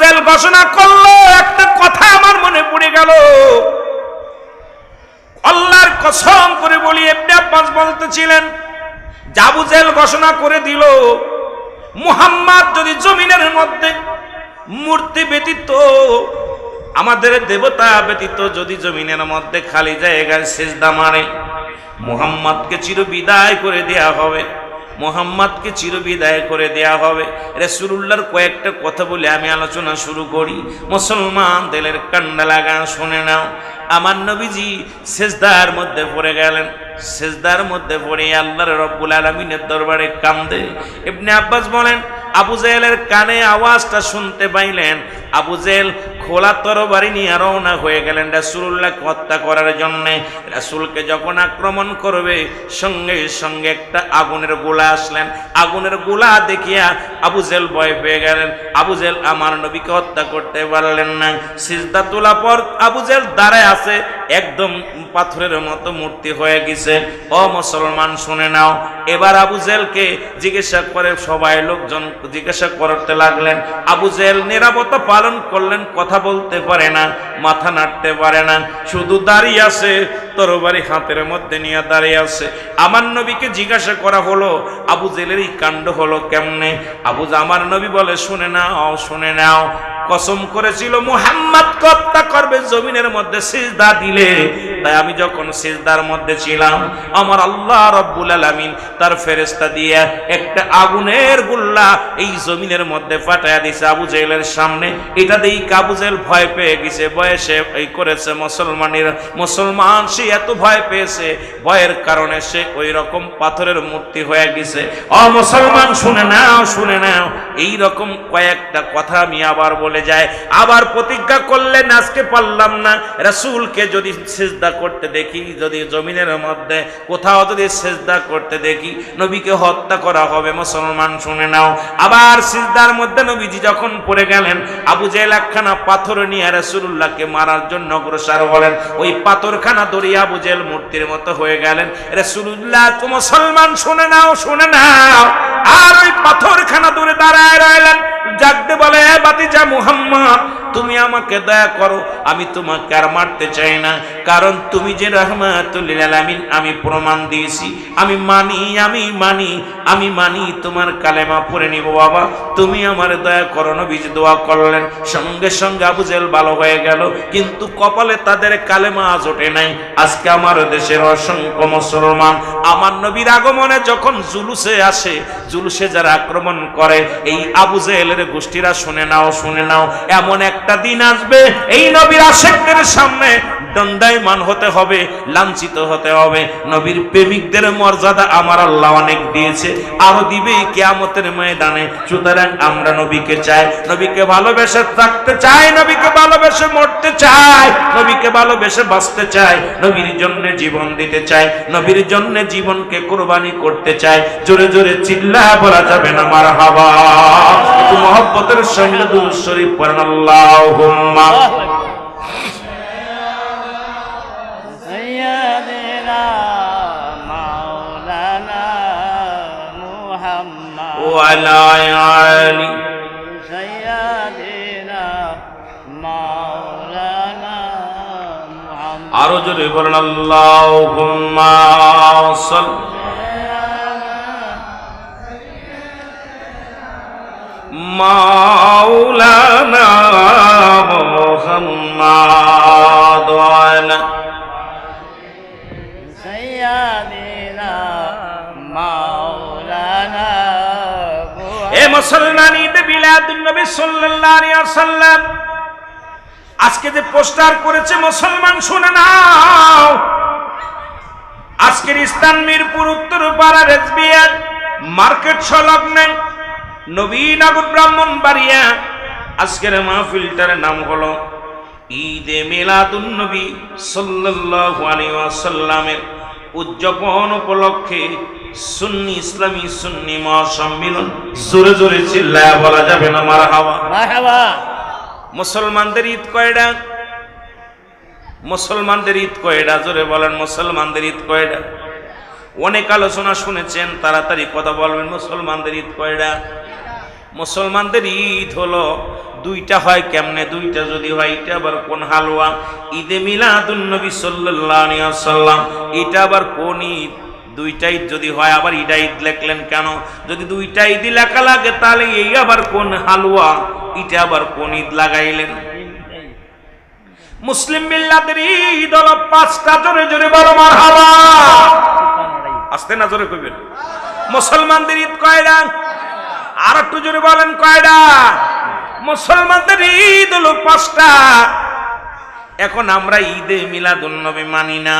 Jail ঘোষণা করল, একটা কথা আমার মনে পড়ে গেল। আল্লাহর কসম করে বলি ইবনে আব্বাস বলতেছিলেন জাবুজেল ঘোষণা করে দিল, মুহাম্মদ যদি জমিনের মধ্যে মূর্তি ব্যতীত, আমাদের দেবতা ব্যতীত যদি জমিনের মধ্যে খালি জায়গায় সেজদা মারে, মুহাম্মদকে চির বিদায় করে দেয়া হবে। মোহাম্মদকে চিরবিদায় করে দেয়া হবে। রসুল্লাহর কয়েকটা কথা বলে আমি আলোচনা শুরু করি। মুসলমান দেলের কান্ডা লাগা শুনে নাও। আমার নবীজি শেষদার মধ্যে পড়ে গেলেন। সেজদার মধ্যে পড়ে আল্লাহর রব্বুল আলমিনের দরবারে কান্দে। ইবনে আব্বাস বলেন, আবু জেহেলের কানে আওয়াজটা শুনতে পাইলেন। আবু জেহেল খোলা তরবারি নিয়ে রওনা হয়ে গেলেন রাসূলুল্লাহকে হত্যা করার জন্য। রাসূলকে যখন আক্রমণ করবে, সঙ্গে সঙ্গে একটা আগুনের গোলা আসলেন। আগুনের গোলা দেখিয়া আবু জেল ভয় পেয়ে গেলেন। আবু জেল আমার নবীকে হত্যা করতে পারলেন না। সিজদা তোলা পর আবু জেল দাঁড়ায় আছে, একদম পাথরের মতো মূর্তি হয়ে গেছে। ও মুসলমান, শুনে নাও। এবার আবু জেলকে জিজ্ঞাসা করে সবাই লোকজন জিজ্ঞাসা করতে লাগলেন, আবু জেল, নিরাপত্তা পালন করলেন, কথা বলতে পারে না, মাথা নাড়তে পারে না, শুধু দাঁড়িয়ে আছে, তরবারি হাতের মধ্যে নিয়ে দাঁড়িয়ে আছে। আমার নবীকে জিজ্ঞাসা করা হলো, আবু জেলের এই কাণ্ড হলো কেমনে? আবু আমার নবী বলে, শুনে নাও শুনে নাও। কসম করেছিল, মুহাম্মদ হত্যা করবে জমিনের মধ্যে সিজদা দিলে। তাই আমি যখন সিজদার মধ্যে ছিলাম, আমার আল্লাহ রব্বুল আলামিন তার ফেরেশতা দিয়ে একটা আগুনের গুল্লা এই জমিনের মধ্যে ফাটায়া দিছে আবু জেলের সামনে। এটা দিয়ে আবু জেল ভয় পেয়ে গেছে? বয়সে এই করেছে মুসলমানের, মুসলমান সে এত ভয় পেয়েছে। ভয়ের কারণে সে ওই রকম পাথরের মূর্তি হয়ে গেছে। অ মুসলমান, শুনে নাও শুনে নাও। এই রকম কয়েকটা কথা আমি আবার বলে। যায়। আবার প্রতিজ্ঞা করলেন, আজকে পারলাম না। রাসূলকে যদি সেজদা করতে দেখি, যদি জমিনের মধ্যে কোথাও যদি সেজদা করতে দেখি, নবীকে হত্যা করা হবে, মুসলমান শুনে নাও। আবার সিজদার মধ্যে নবীজি যখন পড়ে গেলেন, আবু জেহেল একখানা পাথর নিয়ে রাসূলুল্লাহকে মারার জন্য অগ্রসর হলেন। ওই পাথরখানা দড়িয়ে আবু জেহেল মূর্তির মতো হয়ে গেলেন। রাসূলুল্লাহ, তো মুসলমান শুনে নাও শুনে নাও। আর ওই পাথরখানা দূরে দাঁড়ায় রইলেন। জাগতে বলে "এ বাতিজা মুহাম্মদ তুমি আমাকে দয়া করো, আমি তোমাকে আর মারতে চাই না। কারণ তুমি যে রহমাতুল্লিল আমি প্রমাণ দিয়েছি। আমি মানি আমি মানি আমি মানি, তোমার কালেমা পড়ে নিব বাবা। তুমি আমার দয়া করো, নবীজ দোয়া করলেন। সঙ্গে সঙ্গে আবু জেল ভালো হয়ে গেল। কিন্তু কপালে তাদের কালেমা আজ ওঠে নাই। আজকে আমার দেশের অসংখ্য মুসলমান, আমার নবীর আগমনে যখন জুলুসে আসে, জুলুসে যারা আক্রমণ করে, এই আবু জেহেলের গোষ্ঠীরা শুনে নাও শুনে নাও, এমন একটা দিন আসবে, এই নবীর আশেকদের সামনে দণ্ডায়মান হতে হবে, লাঞ্ছিত হতে হবে। নবীর প্রেমিকদের মর্যাদা আমার আল্লাহ অনেক দিয়েছে, আরও দিবে কিয়ামতের ময়দানে। সুতরাং আমরা নবীকে চাই, নবীকে ভালোবেসে থাকতে চাই, নবীকে ভালোবেসে মরতে চাই, নবীকে ভালোবেসে বাঁচতে চাই, নবীর জন্য জীবন দিতে চাই, নবীর জন্য জীবনকে কোরবানি করতে চাই। জোরে জোরে চিল্লা বলা যাবে না মার হাবা মহব্বতের সঙ্গে দুরূদ শরীফ পড়েন اللهم سيدنا مولانا محمد وعلى آل سيدنا مولانا محمد أرجو ربنا اللهم صل مولا মুহাম্মাদ ওয়ালা سيدنا مولانا এ মুসলমান ঈদ বিলাদুন নবী সাল্লাল্লাহু আলাইহি ওয়াসাল্লাম আজকে যে পোস্টার করেছে মুসলমান শুনে নাও আজকের ইস্তান মিরপুর উত্তর পাড়া রেজবিয়ার মার্কেট সংলগ্নে নবীনগর ব্রাহ্মণ বাড়িয়া আজকের মাহফিলটার নাম হলো ঈদে মেলাদুন্নবী সাল্লাল্লাহু আলাইহি ওয়াসাল্লামের উদযাপন উপলক্ষে সুন্নি ইসলামী সুন্নি মহাসম্মিলন জোরে জোরে চিল্লায়া বলা যাবে না মার হাওয়া মুসলমানদের ঈদ কয়টা মুসলমানদের ঈদ কয়টা জোরে বলেন মুসলমানদের ঈদ কয়টা অনেক আলোচনা শুনেছেন তাড়াতাড়ি কথা বলবেন মুসলমানদের ঈদ কয়টা মুসলমানদের ঈদ হলো দুইটা হয় কেমনে? দুইটা যদি হয় এটা আবার কোন হালুয়া ঈদে মিলাদুন নবী সাল্লাল্লাহু আলাইহি ওয়াসাল্লাম এটা আবার কোন ঈদ? দুইটা ঈদ যদি হয় আবার ইডা ঈদ লেখলেন কেন? যদি দুইটা ঈদ লেখা লাগে তাহলে এই আবার কোন হালুয়া এটা আবার কোন ঈদ লাগাইলেন? মুসলিম মিল্লাতের ঈদ হলো পাঁচটা জোরে জোরে বলো মার হাওয়া আসতে না জোরে কইবেন? মুসলমানদের ঈদ কয়টা আর একটু জোরে বলেন কয়টা মুসলমানদের ঈদ হলো পাঁচটা। এখন আমরা ঈদে মিলাদুন্নবী মানি না।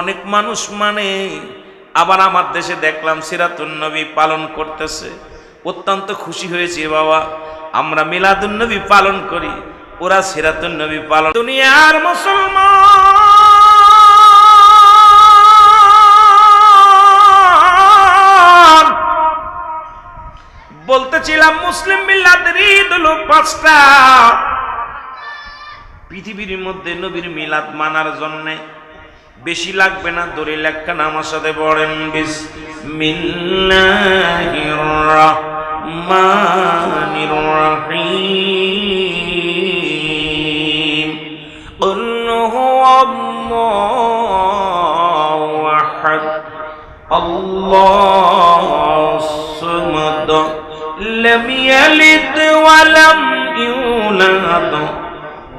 অনেক মানুষ মানে আবার আমার দেশে দেখলাম সিরাতুন্নবী পালন করতেছে। অত্যন্ত খুশি হয়েছে বাবা। আমরা মিলাদুন্নবী পালন করি, ওরা সিরাতুন্নবী পালন দুনিয়ার মুসলমান বলতেছিলাম মুসলিম মিল্লাদের ঈদ হলো পাঁচটা পৃথিবীর মধ্যে নবীর মিলাদ মানার জন্য বেশি লাগবে না দলিল একখান আমার সাথে পড়েন বিসমিল্লাহির রহমানির রহিম قل هو الله أحد الله لم يلد ولم يولد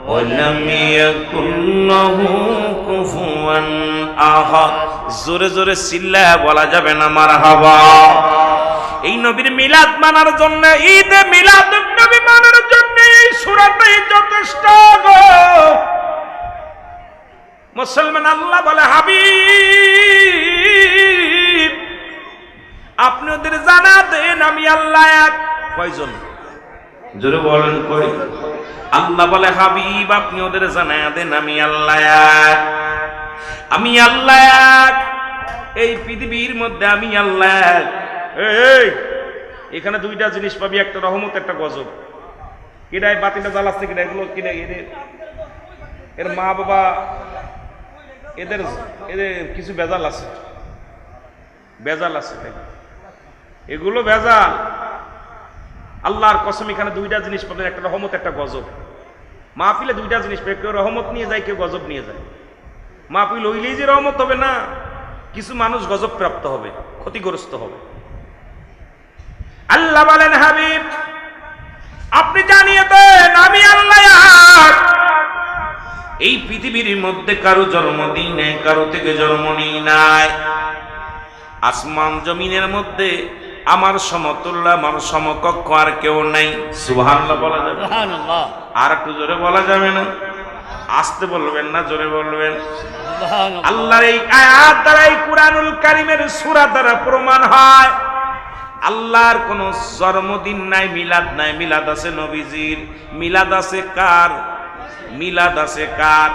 ولم يكن له كفوا أحد জোরে জোরে চিল্লা বলা যাবে না মারহাবা এই নবীর মিলাদ মানার জন্য ঈদ মিলাদ নবী মানার জন্য এই সূরাটাই যথেষ্ট গো মুসলমান আল্লাহ বলে হাবিব আপনি ওদের জানা দেন আমি আল্লাহ এক কয়জন? জোরে বলেন কই? আল্লাহ বলে, হাবিব, আপনি ওদের জানা দেন, আমি আল্লাহ আমি আল্লাহ এই পৃথিবীর মধ্যে আমি আল্লাহ এই এখানে দুইটা জিনিস পাবি, একটা রহমত, একটা গজব। কিনায় বাতিটা জ্বালাচ্ছে কিনা এগুলো কিনে এদের এর মা বাবা, এদের এদের কিছু বেজাল আছে। বেজাল আছে এগুলো বেজাল আল্লাহর কসম, এখানে দুইটা জিনিস পাবেন, একটা রহমত, একটা গজব। মাহফিলে দুইটা জিনিস পাবে কেউ রহমত নিয়ে যায়, কেউ গজব নিয়ে যায়। মাহফিল হইলেই যে রহমত হবে না, কিছু মানুষ গজব প্রাপ্ত হবে, ক্ষতিগ্রস্ত হবে। আল্লাহ বলেন, হাবিব, আপনি জানিয়ে দেন, আমি আল্লাহ এই পৃথিবীর মধ্যে কারও জন্মদিন নেই, কারও থেকে জন্ম নেই নাই। আসমান জমিনের মধ্যে আমার সমতুল্য আমার সমকক্ষ আর কেউ নাই। সুবহানাল্লাহ বলা যাবে আর একটু জোরে বলা যাবে না। আসতে বলবেন না জোরে বলবেন। আল্লাহর এই আয়াত দ্বারা এই কুরআনুল কারিমের সূরা দ্বারা প্রমাণ হয়। আল্লাহর কোন জন্মদিন নাই মিলাদ নাই। মিলাদ আছে নবীজির মিলাদ আছে কার? মিলাদ আছে কার?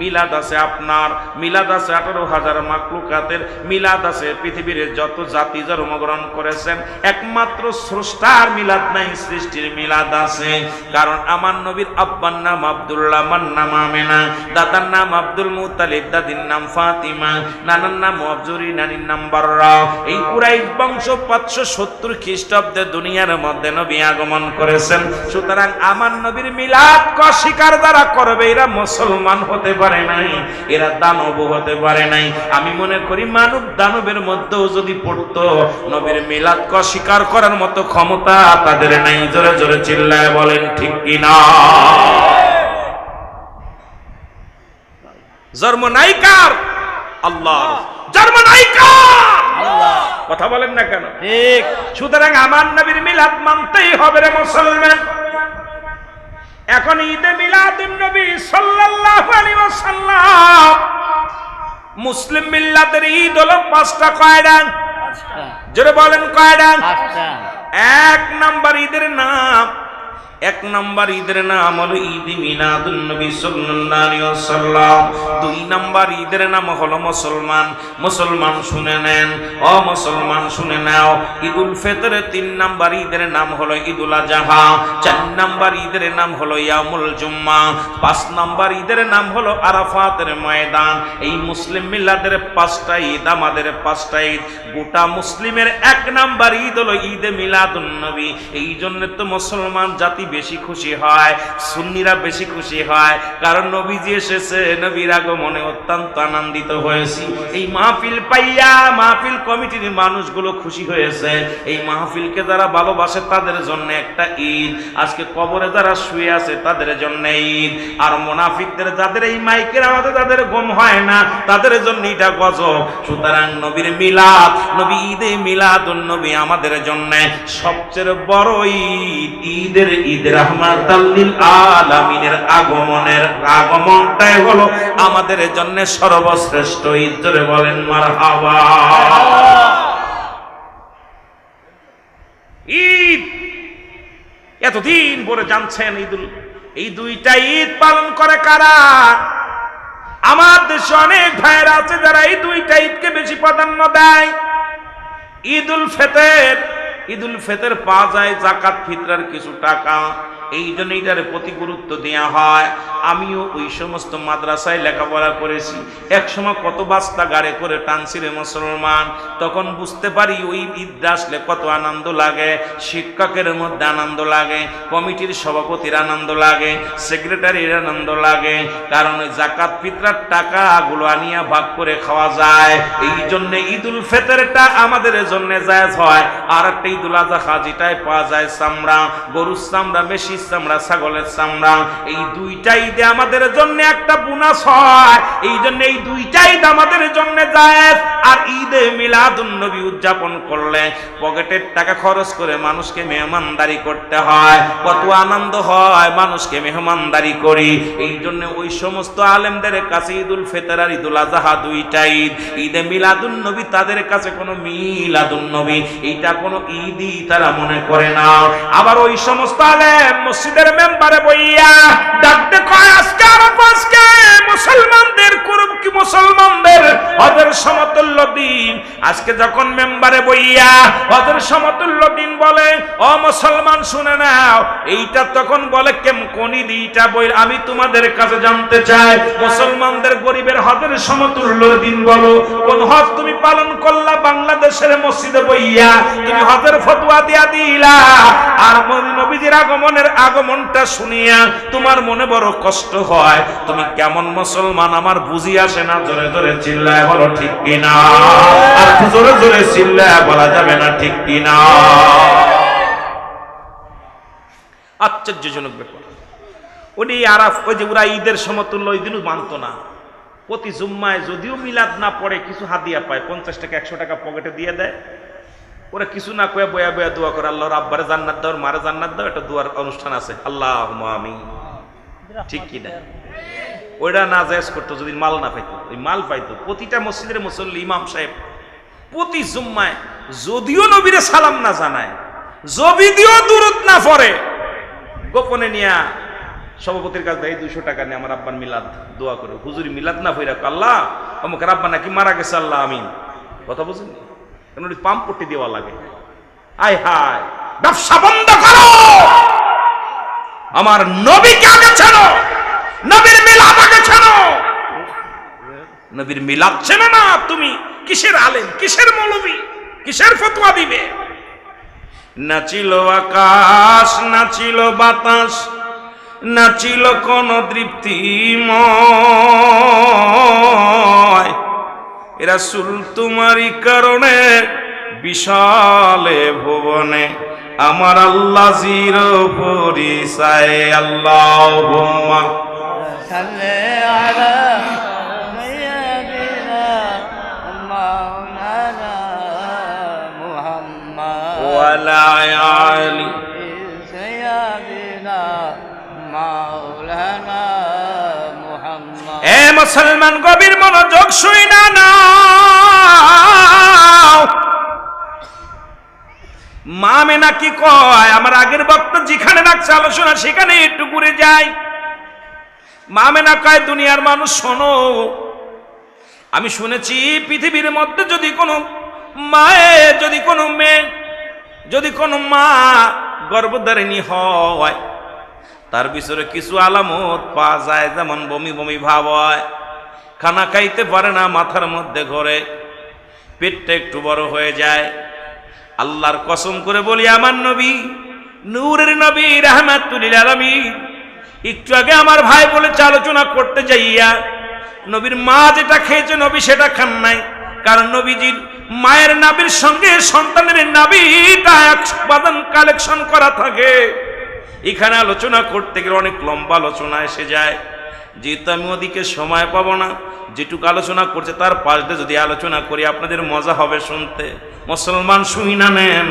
মিলাদ আছে আপনার, মিলাদ আছে আঠারো হাজার মাকলুকাতের মিলাদ আছে পৃথিবীর যত জাতি জন্মগ্রহণ করেছেন, একমাত্র স্রষ্টার মিলাদ নাই, সৃষ্টির মিলাদ আছে। কারণ আমার নবীর আব্বার নাম আব্দুল্লাহ, আমার নাম আমেনা, দাদার নাম আব্দুল মুতালিব, দাদির নাম ফাতিমা, নানার নাম অবজুরি নানির নাম বাররা। এই কুরাইশ বংশ পাঁচশো সত্তর খ্রিস্টাব্দে দুনিয়ার মধ্যে নবী আগমন করেছেন। সুতরাং আমার নবীর মিলাদ ক স্বীকার দ্বারা করবে, এরা মুসলমান হতে পারে। নাই এরা দানব হতে পারে নাই। আমি মনে করি মানব দানবের মধ্যেও যদি পড়তো নবীর মিলাদ ক স্বীকার করার মতো ক্ষমতা তাদের নাই। জোরে জোরে চিল্লায় বলেন ঠিক কিনা জন্ম নাই কার? আল্লাহ। জন্ম নাই কার? কথা বলেন না কেন? ঠিক। সুতরাং আমার নবীর মিলাদ মানতেই হবে রে মুসলমান। এখন ঈদে মিলাদুন নবী সাল্লাল্লাহু আলাইহি ওয়াসাল্লাম। মুসলিম মিল্লাতের ঈদ হলো পাঁচটা কয়ডা পাঁচটা। জোরে বলেন কয়ডা পাঁচটা। এক নাম্বার ঈদের নাম এক নাম্বার ঈদের নাম হলো ঈদ মিলাদুন নবী সাল্লাল্লাহু ওয়াসাল্লাম। দুই নাম্বার ঈদের নাম হলো মুসলমান। মুসলমান শুনে নেন। ও মুসলমান শুনে নাও। ঈদুল ফিতরের তিন নাম্বার ঈদের নাম হলো ঈদুল আজহা। চার নাম্বার ঈদের নাম হলো ইয়ামুল জুম্মা। পাঁচ নাম্বার ঈদের নাম হলো আরাফাতের ময়দান। এই মুসলিম মিলাদের পাঁচটা ঈদ, আমাদের পাঁচটা ঈদ। গোটা মুসলিমের এক নাম্বার ঈদ হলো ঈদ মিলাদুন নবী। এই জন্য তো মুসলমান জাতি বেশি খুশি হয়, সুন্নিরা বেশি খুশি হয়। কারণ নবীজি এসেছে, নবীর আগমনে অত্যন্ত আনন্দিত হয়েছি। এই মাহফিল পাইয়া, মাহফিল কমিটির মানুষগুলো খুশি হয়েছে। এই মাহফিলকে যারা ভালোবাসে তাদের জন্য একটা ঈদ। আজকে কবরে যারা শুয়ে আছে তাদের জন্য ঈদ। আর মোনাফিকদের যাদের এই মাইকের আমাদের তাদের গম হয় না, তাদের জন্য এটা গজব। সুতরাং নবীর মিলাদ, নবী ঈদে মিলাদ নবী আমাদের জন্য সবচেয়ে বড় ঈদ। ঈদের ঈদ আগমনটাই হলো আমাদের জন্য সর্বশ্রেষ্ঠ। ঈদ ধরে বলেন ঈদ! এতদিন পরে জানছেন ঈদুল, এই দুইটা ঈদ পালন করে কারা? আমার দেশে অনেক ভাইয়েরা আছে যারা এই দুইটা ঈদকে বেশি প্রাধান্য দেয়। ঈদুল ফেতের ঈদুল ফেতের পাওয়া যায় জাকাত ফিতরার কিছু টাকা। এই জন্য এটার প্রতি গুরুত্ব দেওয়া হয়। আমিও ওই সমস্ত মাদ্রাসায় লেখাপড়া করেছি। এক সময় কত বাস্তা গাড়ে করে টানছি রে মুসলমান। তখন বুঝতে পারি ওই ঈদটা আসলে কত আনন্দ লাগে, শিক্ষকের মধ্যে আনন্দ লাগে, কমিটির সভাপতির আনন্দ লাগে, সেক্রেটারির আনন্দ লাগে। কারণ ওই জাকাত ফিতরার টাকাগুলো আনিয়া ভাগ করে খাওয়া যায়। এই জন্য ঈদুল ফেতরটা আমাদের জন্য জায়েজ হয়। আর একটা ঈদুল আজহা যেটাই পাওয়া যায় চামড়া। গরুর চামড়া বেশি চামড়া, ছাগলের চামড়া, এই দুইটা ঈদে আমাদের জন্য একটা বোনাস হয়, এই জন্য এই দুইটা ঈদ আমাদের জন্য জায়েজ। আর ঈদে মিলাদুন নবী উদযাপন করলে পকেটের টাকা খরচ করে মানুষকে মেহমানদারি করতে হয়। কত আনন্দ হয় মানুষকে মেহমানদারি করি। এই জন্য ওই সমস্ত আলেমদের কাছে ঈদুল ফেতর আর ঈদুল আজহা দুইটা ঈদ। ঈদে মিলাদুন নবী, তাদের কাছে কোনো মিলাদুন নবী, এইটা কোনো ঈদই তারা মনে করে না। আবার ওই সমস্ত আলেম মসজিদের মেম্বারে বইয়া ডাকতে কয় আজকে আরব আজকে। মুসলমানদের করব কি মুসলমানদের? হজের সমতুল্য দিন। আজকে যখন মেম্বারে বইয়া হজের সমতুল্য দিন বলে, ও মুসলমান, শুনে নাও, এইটা তখন বলে কেম কোন এইটা বই? আমি তোমাদের কাছে জানতে চাই, মুসলমানদের গরিবের হজের সমতুল্য দিন বলো। কোন হজ তুমি পালন করলা বাংলাদেশের মসজিদে বইয়া, তুমি হজের ফতোয়া দিয়া দিলা। আর নবীজির আগমনের আগমনটা শুনিয়া তোমার মনে বড় কষ্ট হয়। তুমি কেমন মুসলমান, আমার বুঝি আসে না, জোরে জোরে চিল্লায় বলো ঠিক কিনা? আর জোরে জোরে চিল্লায় বলা যাবে না ঠিক কিনা? আশ্চর্যজনক ব্যাপার। ওই আরাফ, ওই যে ওরা ঈদের সমতুল্য, ওই দিনও মানতো না। প্রতি জুম্মায় যদিও মিলাদ না পড়ে, কিছু হাদিয়া পায়, পঞ্চাশ টাকা, একশো টাকা পকেটে দিয়ে দেয়। ওরা কিছু না কয়ে বয়া বয়া দোয়া করে, আল্লাহর আব্বারে জান্নাত দাও মারে জান্নাত দাও, একটা দোয়ার অনুষ্ঠান আছে। আল্লাহ আমি ঠিক কি না? ওইটা না জায়েজ করতো যদি মাল না পাইতো, ওই মাল পাইতো। প্রতিটা মসজিদের মুসল্লি, ইমাম সাহেব, প্রতি জুম্মায় যদিও নবীরে সালাম না জানায়, যদিও দূরত না পড়ে, গোপনে নিয়া সভাপতির কাছে দেয় দুইশো টাকা নিয়ে আমার আব্বার মিলাদ দোয়া করে। হুজুরি মিলাদ না ফইরা আল্লাহ অমুক আব্বা নাকি মারা গেছে, আল্লাহ, আমিন। কথা বুঝুন পাম্প পট্টি দেওয়া লাগে। আয় হায়, ব্যবসা বন্ধ করো। আমার নবীকে আগে ছেড়ো। নবীর মিলাদ আগে ছেড়ো। নবীর মিলাদ চেনে না তুমি, কিসের আলেম, কিসের মৌলবী, কিসের ফতোয়া দিবে? নাচিল আকাশ নাচিল বাতাস নাচিল কোন তৃপ্তিময় এরা সুল তোমারই কারণে বিশালে ভুবনে আমার আল্লাহ জির পরিসায় আল্লাহ صل على মুসলমান গভীর মনোযোগ শুই না মা মেনা কি কয়? আমার আগের বক্তা যেখানে রাখছে, আলোচনা সেখানে একটু ঘুরে যায় মা মেনা কয়, দুনিয়ার মানুষ, শোনো। আমি শুনেছি পৃথিবীর মধ্যে যদি কোনো মায়ে, যদি কোনো মেয়ে, যদি কোনো মা গর্ভধারিণী হয় তার ভিতরে কিছু আলামত পাওয়া যায়, যেমন বমি বমি ভাব হয়। খানা খাইতে পারে না মাথার মধ্যে ঘরে, পেটটা একটু বড় হয়ে যায়। আল্লাহর কসম করে বলি, আমার নবী, নূরের নবী রহমাতুল আলমী একটু আগে আমার ভাই বলেছে, আলোচনা করতে যাইয়া, নবীর মা যেটা খেয়েছে, নবী সেটা খান নাই। কারণ নবীজির মায়ের নাবির সঙ্গে সন্তানের নাবিটা এক উপাদান কালেকশন করা থাকে। এখানে আলোচনা করতে গেলে অনেক লম্বা আলোচনা এসে যায়। যেহেতু আমি ওদিকে সময় পাবো না, যেটুকু আলোচনা করছে তার পাশে যদি আলোচনা করি, আপনাদের মজা হবে শুনতে। মুসলমান শুই না নেন।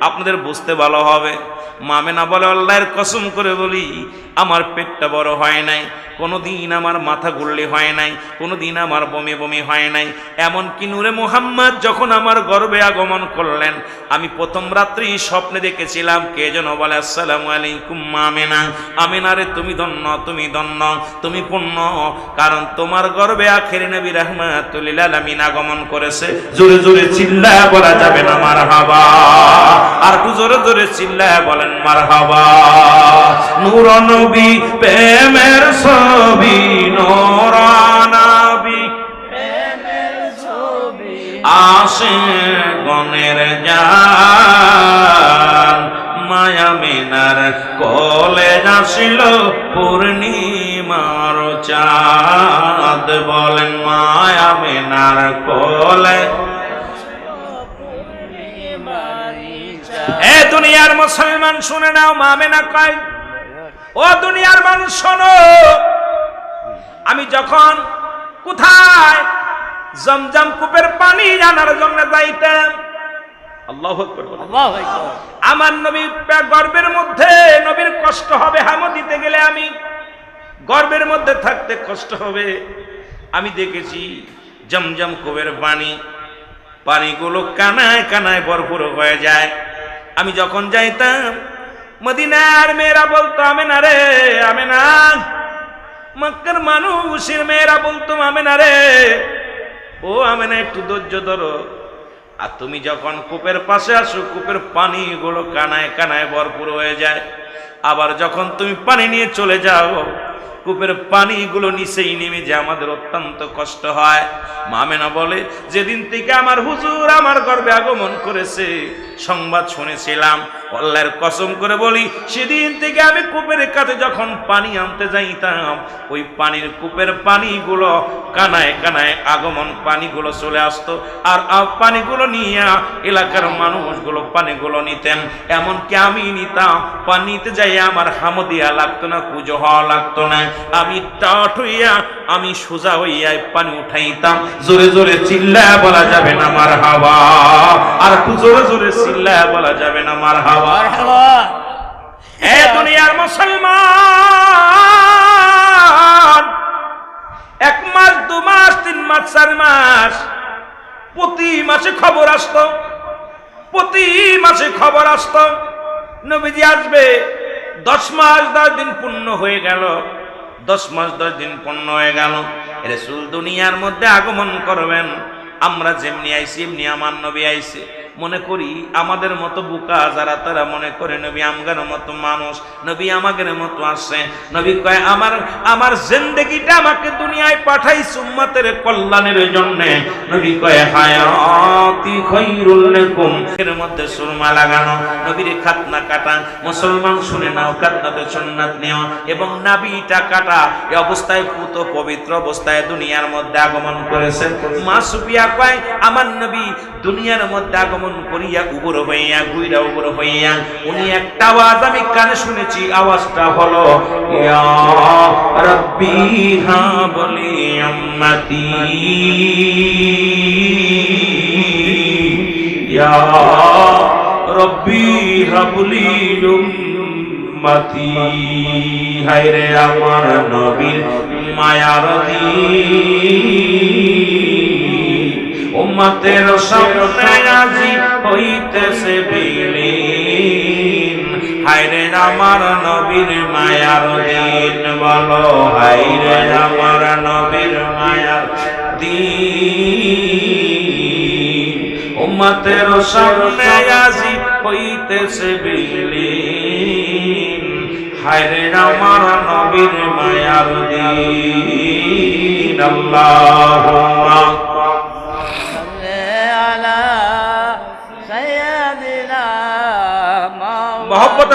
আপনাদের বুঝতে ভালো হবে। মামেনা বলে, আল্লাহর কসম করে বলি, আমার পেটটা বড় হয় নাই কোনো দিন আমার মাথা গুল্লি হয় নাই কোনো দিন আমার বমি বমি হয় নাই। এমনকি নূরে মোহাম্মদ যখন আমার গর্বে আগমন করলেন, আমি প্রথম রাত্রি স্বপ্নে দেখেছিলাম, কে যেন বলে, আসসালামু আলাইকুম মামেনা আমিনা রে, তুমি ধন্য তুমি ধন্য, তুমি পুণ্য, কারণ তোমার গর্বে আখের নবী রহমাতুল্লিল আলামিন আগমন করেছে। জোরে জোরে, চিল্লায় বলা যাবে না মার হাবা আর একটু জোরে জোরে চিল্লায় বলেন মার হাবা নবী প্রেমের ছবি নূর নবী আসে গনের যান মায়া মিনার কলে আসিল পূর্ণিমার চাঁদ, বলেন, মায়া মিনার কলে এ দুনিয়ার মুসলমান শুনে নাও মামে না কয় ও দুনিয়ার মানুষ শোনো আমি যখন কোথায় জমজম কূপের পানি আনার জন্য যাইতাম আল্লাহ আমার নবী গর্বের মধ্যে নবীর কষ্ট হবে হামো দিতে গেলে আমি গর্বের মধ্যে থাকতে কষ্ট হবে। আমি দেখেছি জমজম কূপের পানি পানিগুলো কানায় কানায় ভরপুর হয়ে যায়। আমি যখন যাইতাম, মদিনার মেয়েরা বলতো আমি না রে আমি না মক্কার মানুষের মেয়েরা বলতো আমি না রে, ও আমি না একটু ধৈর্য ধরো। আর তুমি যখন কূপের পাশে আসো, কূপের পানিগুলো কানায় কানায় ভরপুর হয়ে যায়। আবার যখন তুমি পানি নিয়ে চলে যাও কূপের পানিগুলো নিচেই নেমে যে আমাদের অত্যন্ত কষ্ট হয়। মামেনা বলে, যেদিন থেকে আমার হুজুর আমার গর্বে আগমন করেছে, সংবাদ শুনেছিলাম, আল্লাহর কসম করে বলি, সেদিন থেকে আমি কূপের কাছে যখন পানি আনতে যাইতাম, ওই পানির কূপের পানিগুলো কানায় কানায় আগমন পানিগুলো চলে আসতো, আর পানিগুলো নিয়ে এলাকার মানুষগুলো পানিগুলো নিতেন। এমনকি আমি নিতাম পানি নিতে যাই আমার হামদিয়া লাগতো না পুজো হওয়া লাগতো না। আমি টাট হইয়া আমি সোজা হইয়া পানি উঠাইতাম। জোরে জোরে চিল্লায় বলা যাবে না আমার হাওয়া আর জোরে জোরে চিল্লায় বলা যাবে না আমার হাওয়া এ দুনিয়ার মুসলমান এক মাস দু মাস তিন মাস চার মাস প্রতি মাসে খবর আসতো। প্রতি মাসে খবর আসতো। নবীজি আসবে দশ মাস দশ দিন পূর্ণ হয়ে গেল। দশ মাস দশ দিন পণ্য হয়ে গেল। রেসুল দুনিয়ার মধ্যে আগমন করবেন। আমরা যেমনি আইসি এমনি আমার নবী আইছে। মনে করি, আমাদের মতো বুকা যারা তারা মনে করে, নবী আমগার মতো মানুষ, নবী আমাদের মতো আসছে নবী কয়, আমার আমার জিন্দেগিটা আমাকে দুনিয়ায় পাঠাই সুম্মতের কল্যাণের জন্য। নবী কয়, হায়াতি খায়রুল লাকুম। এর মধ্যে সুরমা লাগানো, নবীর খাতনা কাটা, মুসলমান শুনে নাও খাতনাতে সুন্নাত নিও এবং নাবিটা কাটা এই অবস্থায় পুত পবিত্র অবস্থায় দুনিয়ার মধ্যে আগমন করেছেন মা সুফিয়া কয়, আমার নবী দুনিয়ার মধ্যে আগমন করিয়া উবর হইয়া গুইরা উবর হইয়া, উনি একটা আওয়াজ আমি কানে শুনেছি, আওয়াজটা হলো রাব্বি হা বলি উম্মতি ইয়া রব্বি হাবলি উম্মতি। হায়রে আমার নবীর মায়ার দি উম্মতের সামনে আজি হইতেছে বিলীন। হায়রে আমার নবীর মায়ার দিন বলো, হায়রে আমার নবীর মায়ার দিন। উম্মতের সামনে আজি হইতেছে বিলীন। হায়রে আমার নবীর মায়ার দিন। আল্লাহুম্মা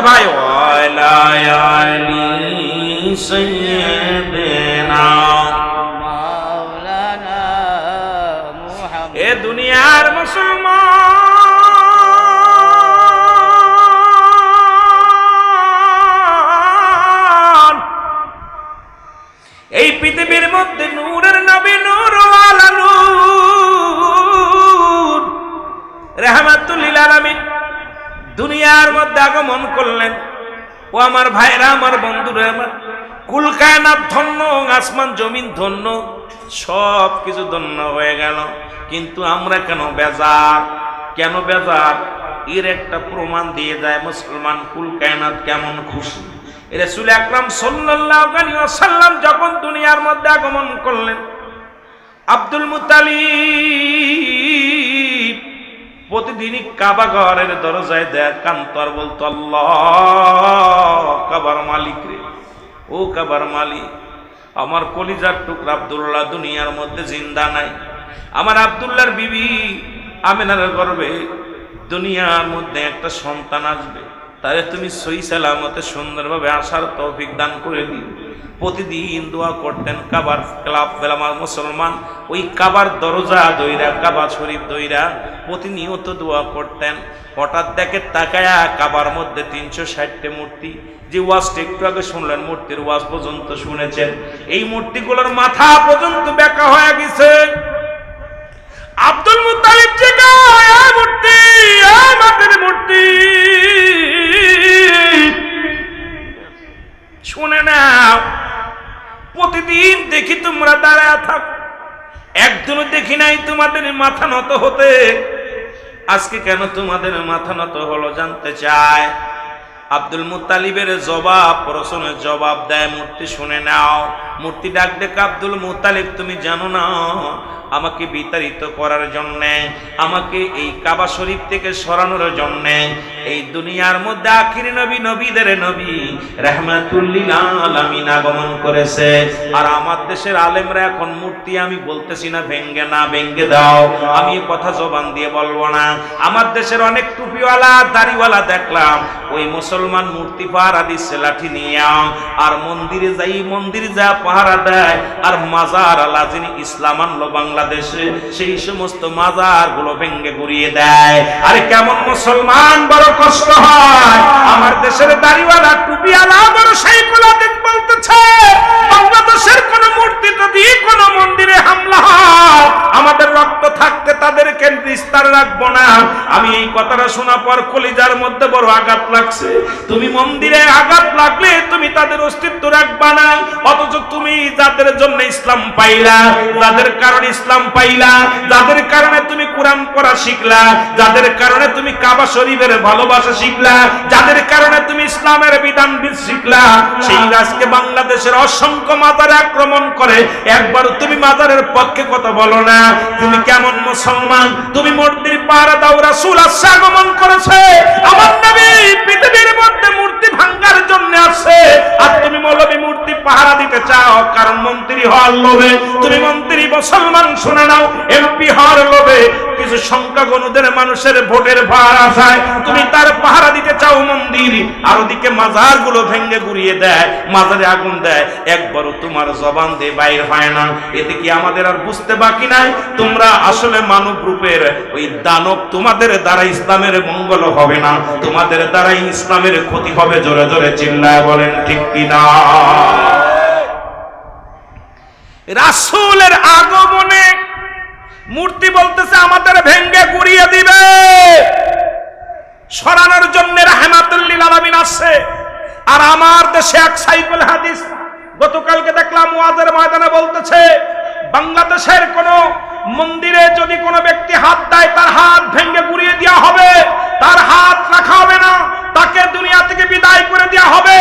ভাই। দুনিয়ার মধ্যে আগমন করলেন। ও আমার ভাইরা, আমার বন্ধুরা, আমার কুল কায়নাত ধন্য, আসমান জমিন ধন্য, সব কিছু ধন্য হয়ে গেল। কিন্তু আমরা কেন বেজার? কেন বেজার? এর একটা প্রমাণ দিয়ে যায় মুসলমান কুল কায়নাত কেমন খুশি। রসুল আকরাম ওয়াসাল্লাম যখন দুনিয়ার মধ্যে আগমন করলেন, আব্দুল মুতালিব প্রতিদিনই কাবা ঘরের দরজায় দেয় কান্তর বলতো কাবার মালিক রে। ও কাবার মালিক, আমার কলিজার টুকরা আবদুল্লাহ দুনিয়ার মধ্যে জিন্দা নাই। আমার আব্দুল্লাহর বিবি আমেনার গর্বে দুনিয়ার মধ্যে একটা সন্তান আসবে। তাহলে তুমি সই সালামতে সুন্দরভাবে আসার তৌফিক দান করে দিও। প্রতিদিন দোয়া করতেন কাবার ক্লাব বেলামার মুসলমান ওই কাবার দরজা দইরা কাবা শরীফ দইরা প্রতিনিয়ত দোয়া করতেন। হঠাৎ দেখে তাকায়া কাবার মধ্যে তিনশো ষাটটি মূর্তি। যে ওয়াজটা একটু আগে শুনলেন মূর্তির ওয়াজ পর্যন্ত শুনেছেন। এই মূর্তিগুলোর মাথা পর্যন্ত বেঁকা হয়ে গেছে। আব্দুল মুতালিব যে গায়, "এ মূর্তি মূর্তি। শুনে নাও। প্রতিদিন দেখি তোমরা দাঁড়ায় থাক। একদিনও দেখি নাই তোমাদের মাথা নত হতে। আজকে কেন তোমাদের মাথা নত হলো জানতে চায় আব্দুল মুতালিবের জবাব, প্রশ্নের জবাব দেয়, মূর্তি শুনে নাও। মূর্তি ডাক ডেকে, আব্দুল মুতালিব, তুমি জানো না আমাকে বিতাড়িত করার জন্যে, আমাকে এই কাবা শরীফ থেকে সরানোর জন্যে, এই দুনিয়ার মধ্যে আখিরি নবী, নবীদের নবী রহমাতুল্লিল আলামিন আগমন করেছে। আর আমার দেশের আলেমরা এখন মূর্তি আমি বলতেছি না, ভেঙ্গে না, ভেঙ্গে দাও, আমি কথা জবান দিয়ে বলব না। আমার দেশের অনেক টুপিওয়ালা, দাড়িওয়ালা দেখলাম, ওই মুসলমান মূর্তি পাহারা দিচ্ছে লাঠি নিয়ে আর মন্দিরে যাই, মন্দির যা পাহারা দেয়, আর মাজার আলা যিনি ইসলাম আনলো বাংলাদেশে, সেই সমস্ত মাজারগুলো ভেঙ্গে গুড়িয়ে দেয়। আরে কেমন মুসলমান, বড় কষ্ট হয়। আমার দেশের দাড়িওয়ালা টুপিওয়ালা বড় সেই দিক বলতেছে, বাংলাদেশের কোন মূর্তি যদি কোন মন্দিরে হামলা হয়, আমাদের রক্ত থাকতে তাদেরকে বিস্তার রাখব না। আমি এই কথাটা শোনা পর কলিজার মধ্যে বড় আঘাত লাগছে। তুমি মন্দিরে আঘাত লাগলে তুমি তাদের অস্তিত্ব রাখবা না, অথচ তুমি যাদের জন্য ইসলাম পাইলা, যাদের কারণে ইসলাম পাইলা, যাদের কারণে তুমি কোরআন পড়া শিখলা, যাদের কারণে তুমি কাবা শরীফের ভালোবাসা শিখলা, যাদের কারণে তুমি ইসলামের বিধান বিধ শিখলা। সেই রাজকে বাংলাদেশের অসংখ্য মাজারে আক্রমণ করে, একবার তুমি মাজারের পক্ষে কথা বলো না। তুমি কেমন মুসলমান? তুমি মন্দির পাহারা দাও রাসূল আসছে আগমন করেছে। আমার নবী পৃথিবীর মধ্যে মূর্তি ভাঙ্গার জন্য আসছে আর তুমি মৌলবী মূর্তি পাহারা দিতে চাও, কারণ মন্ত্রী হওয়ার লোভে। তুমি মন্ত্রী মুসলমান শুনে নাও, এমপি হওয়ার লোভে। কিছু সংখ্যাগণুদের মানুষের ভোটের ভার আসায় তুমি তার পাহারা দিতে চাও মন্দির, আর ওদিকে মাজারগুলো ভেঙ্গে গুড়িয়ে দেয়, মাজারে আগুন দেয়। একবারও তোমার জবান দিয়ে বাইর হয় না। এতে কি আমাদের আর বুঝতে বাকি নাই? তোমরা আসলে মানব রূপের ওই দানব তোমাদের দ্বারা ইসলামের মঙ্গল হবে না। তোমাদের দ্বারা ইসলামের ক্ষতি হবে জোরে জোরে চিল্লায় বলেন, ঠিক কিনা? রাসূলের আগমনে মূর্তি বলতেছে, আমাদের ভেঙ্গে গুড়িয়ে দিবে। সরানোর জন্য রাহমাতুল্লিল আলমিন আসছে। আর আমার দেশে এক সাইকুল হাদিস গতকালকে দেখলাম ওয়াজের ময়দানে বলতেছে, বাংলাদেশের কোন মন্দিরে যদি কোনো ব্যক্তি হাত দেয়, তার হাত ভেঙে গুড়িয়ে দেওয়া হবে তার হাত রাখা হবে না তাকে দুনিয়া থেকে বিদায় করে দেওয়া হবে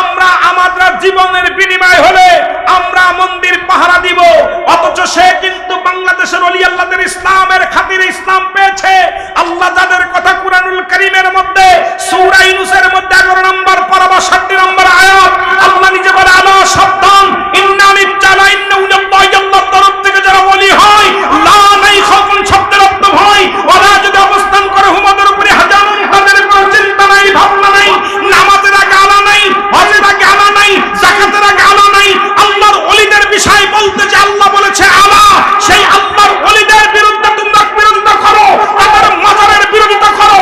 আমরা আমাদের জীবনের বিনিময় হলে আমরা মন্দির পাহারা দিব অথচ সে কিন্তু বাংলাদেশের অলি আল্লাহদের ইসলামের খাতিরে ইসলাম পেয়েছে। আল্লাহ যাদের কথা কুরআনুল করিমের মধ্যে, সূরা মধ্যে 11 নম্বর পরামর্শ নম্বর আয়াত